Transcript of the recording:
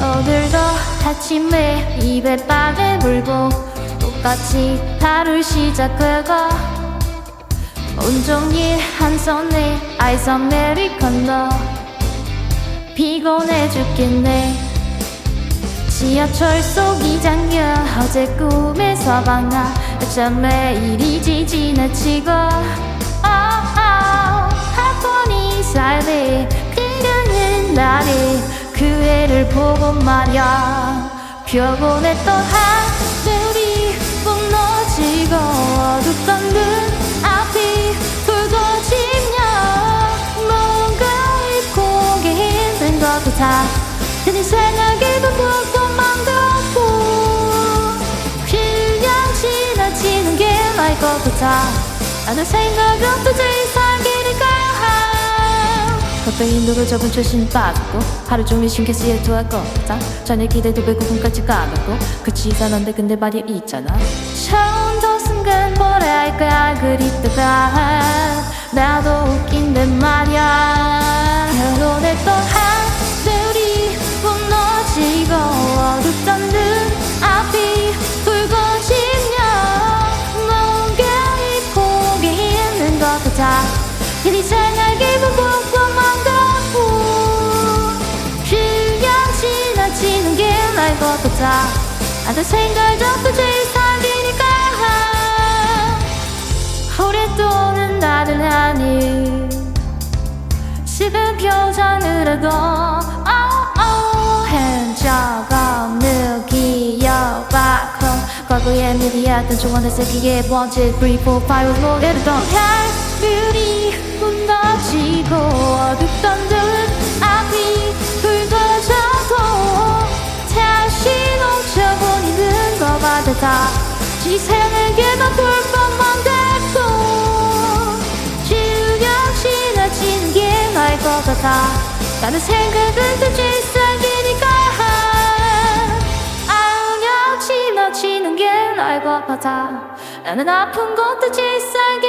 오늘도 아침에 입에 빵을 물고 똑같이 하루 시작하고 온종일 한 손에 아이스 아메리카노 피곤해 죽겠네. 지하철 속 이장면 어제 꿈에서 방아. 어쩜 매일이지 지나치고. 아, 하 애를 보고 말야. 피곤했던 하늘이 무너지고 어둡던 눈 앞이 붉어지며 뭔가 잊고 힘든 것도 다 드는 생각이 반복만 덮고 그냥 지나치는 게 나을 것 같아 나는 생각은 도저히 카페인도로 적은 최신 빠졌고 하루 종일 신경 쓰여 두었거든 전에 기대도 배고픔까지 까먹고 그치 이상한데 근데 말이 있잖아. 처음 더 순간 뭐라 할까 그립다가 나도 같아 나도 생각 접고 제살기니까. 오랫동안 나를 하니 식은 표정을 하고 oh, oh, 흔적 없는 기억과 과거의 미리였던 조언을 새기게 번째 3, 4, 5 노래를 던 달들이 무 같아 지생에게만 볼 것만 됐고 그냥 지나치는 게 나을 것 같아 나는 생각은 도저히 살기니까. 아우냥 지나치는 게 나을 것 같아 나는 아픈 것도 질살기